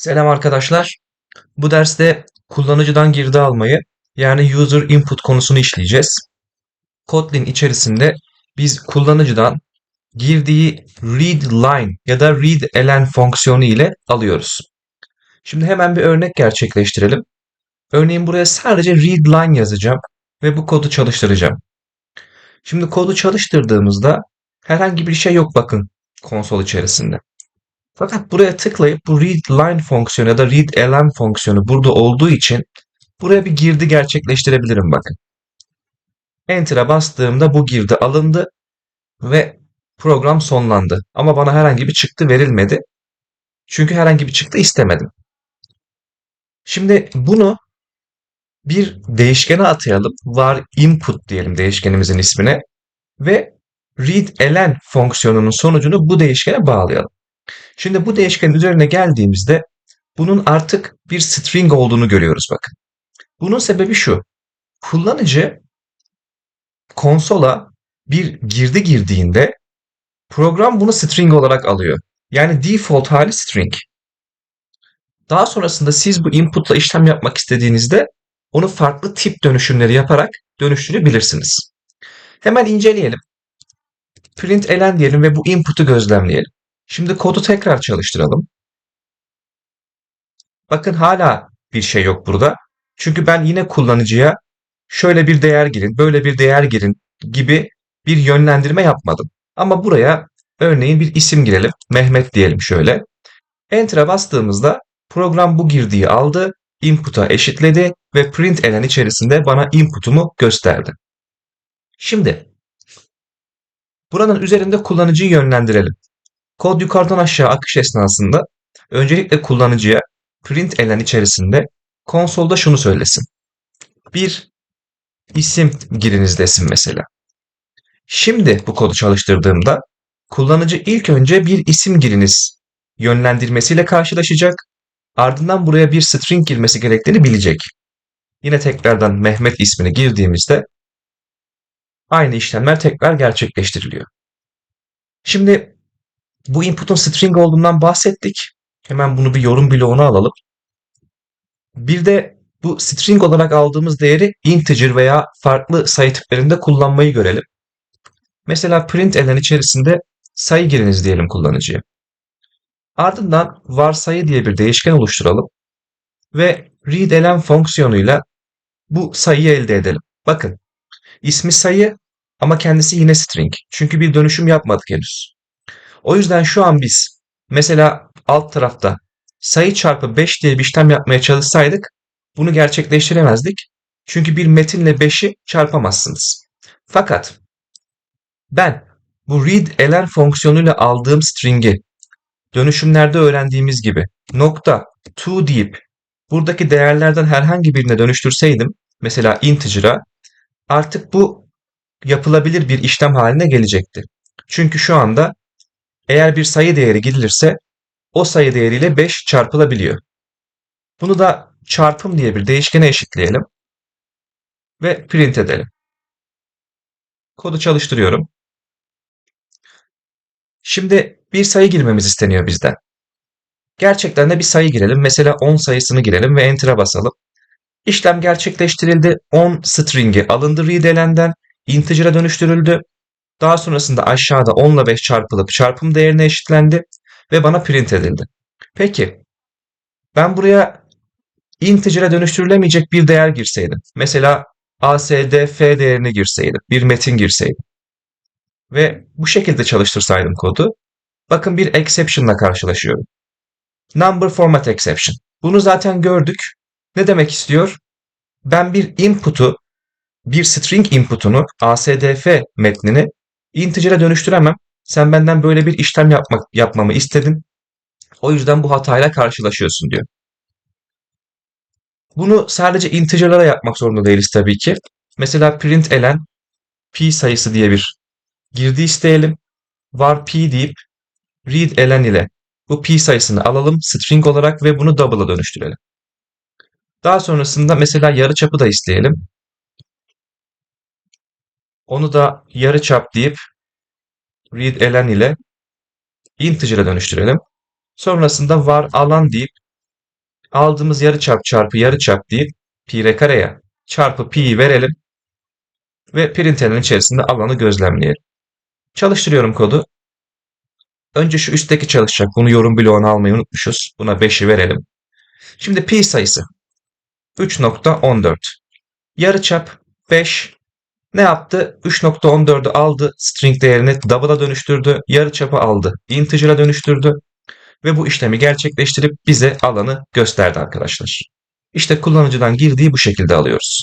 Selam arkadaşlar. Bu derste kullanıcıdan girdi almayı yani user input konusunu işleyeceğiz. Kotlin içerisinde biz kullanıcıdan girdiği read line ya da read elen fonksiyonu ile alıyoruz. Şimdi hemen bir örnek gerçekleştirelim. Örneğin buraya sadece read line yazacağım ve bu kodu çalıştıracağım. Şimdi kodu çalıştırdığımızda herhangi bir şey yok bakın konsol içerisinde. Fakat buraya tıklayıp bu read line fonksiyonu ya da read elen fonksiyonu burada olduğu için buraya bir girdi gerçekleştirebilirim bakın. Enter'a bastığımda bu girdi alındı ve program sonlandı. Ama bana herhangi bir çıktı verilmedi. Çünkü herhangi bir çıktı istemedim. Şimdi bunu bir değişkene atayalım. Var input diyelim değişkenimizin ismine ve read elen fonksiyonunun sonucunu bu değişkene bağlayalım. Şimdi bu değişkenin üzerine geldiğimizde bunun artık bir string olduğunu görüyoruz bakın. Bunun sebebi şu. Kullanıcı konsola bir girdi girdiğinde program bunu string olarak alıyor. Yani default hali string. Daha sonrasında siz bu inputla işlem yapmak istediğinizde onu farklı tip dönüşümleri yaparak dönüştürebilirsiniz. Hemen inceleyelim. Print elen diyelim ve bu input'u gözlemleyelim. Şimdi kodu tekrar çalıştıralım. Bakın hala bir şey yok burada. Çünkü ben yine kullanıcıya şöyle bir değer girin, böyle bir değer girin gibi bir yönlendirme yapmadım. Ama buraya örneğin bir isim girelim. Mehmet diyelim şöyle. Enter'a bastığımızda program bu girdiği aldı, input'a eşitledi ve print elen içerisinde bana input'umu gösterdi. Şimdi buranın üzerinde kullanıcıyı yönlendirelim. Kod yukarıdan aşağı akış esnasında öncelikle kullanıcıya print elen içerisinde konsolda şunu söylesin. Bir isim giriniz desin mesela. Şimdi bu kodu çalıştırdığımda kullanıcı ilk önce bir isim giriniz yönlendirmesiyle karşılaşacak. Ardından buraya bir string girmesi gerektiğini bilecek. Yine tekrardan Mehmet ismini girdiğimizde aynı işlemler tekrar gerçekleştiriliyor. Şimdi bu input'un string olduğundan bahsettik. Hemen bunu bir yorum bloğuna alalım. Bir de bu string olarak aldığımız değeri integer veya farklı sayı tiplerinde kullanmayı görelim. Mesela print elen içerisinde sayı giriniz diyelim kullanıcıya. Ardından varsayı diye bir değişken oluşturalım ve read elen fonksiyonuyla bu sayıyı elde edelim. Bakın ismi sayı ama kendisi yine string. Çünkü bir dönüşüm yapmadık henüz. O yüzden şu an biz mesela alt tarafta sayı çarpı 5 diye bir işlem yapmaya çalışsaydık bunu gerçekleştiremezdik. Çünkü bir metinle 5'i çarpamazsınız. Fakat ben bu read elen fonksiyonuyla aldığım string'i dönüşümlerde öğrendiğimiz gibi nokta to deyip buradaki değerlerden herhangi birine dönüştürseydim mesela integer'a artık bu yapılabilir bir işlem haline gelecekti. Çünkü şu anda eğer bir sayı değeri girilirse o sayı değeriyle 5 çarpılabiliyor. Bunu da çarpım diye bir değişkene eşitleyelim ve print edelim. Kodu çalıştırıyorum. Şimdi bir sayı girmemiz isteniyor bizden. Gerçekten de bir sayı girelim. Mesela 10 sayısını girelim ve Enter'a basalım. İşlem gerçekleştirildi. 10 string'i alındı read elenden, integer'a dönüştürüldü. Daha sonrasında aşağıda 10 ile 5 çarpılıp çarpım değerine eşitlendi ve bana print edildi. Peki ben buraya integer'e dönüştürülemeyecek bir değer girseydim. Mesela ASDF değerini girseydim. Bir metin girseydim. Ve bu şekilde çalıştırsaydım kodu. Bakın bir exception ile karşılaşıyorum. Number format exception. Bunu zaten gördük. Ne demek istiyor? Ben bir input'u, bir string input'unu, ASDF metnini integer'e dönüştüremem. Sen benden böyle bir işlem yapmak, yapmamı istedin. O yüzden bu hatayla karşılaşıyorsun diyor. Bunu sadece integer'lara yapmak zorunda değiliz tabii ki. Mesela print elen p sayısı diye bir girdi isteyelim. var p deyip read elen ile bu p sayısını alalım string olarak ve bunu double'a dönüştürelim. Daha sonrasında mesela yarıçapı da isteyelim. Onu da yarıçap deyip read elen ile integer'e dönüştürelim. Sonrasında var alan deyip aldığımız yarıçap çarpı yarıçap deyip pi r kareye çarpı pi'yi verelim ve println içerisinde alanı gözlemleyelim. Çalıştırıyorum kodu. Önce şu üstteki çalışacak. Bunu yorum bloğuna almayı unutmuşuz. Buna 5'i verelim. Şimdi pi sayısı 3.14. Yarıçap 5. Ne yaptı? 3.14'ü aldı. String değerini double'a dönüştürdü. Yarıçapı aldı. Integer'a dönüştürdü. Ve bu işlemi gerçekleştirip bize alanı gösterdi arkadaşlar. İşte kullanıcıdan girdiği bu şekilde alıyoruz.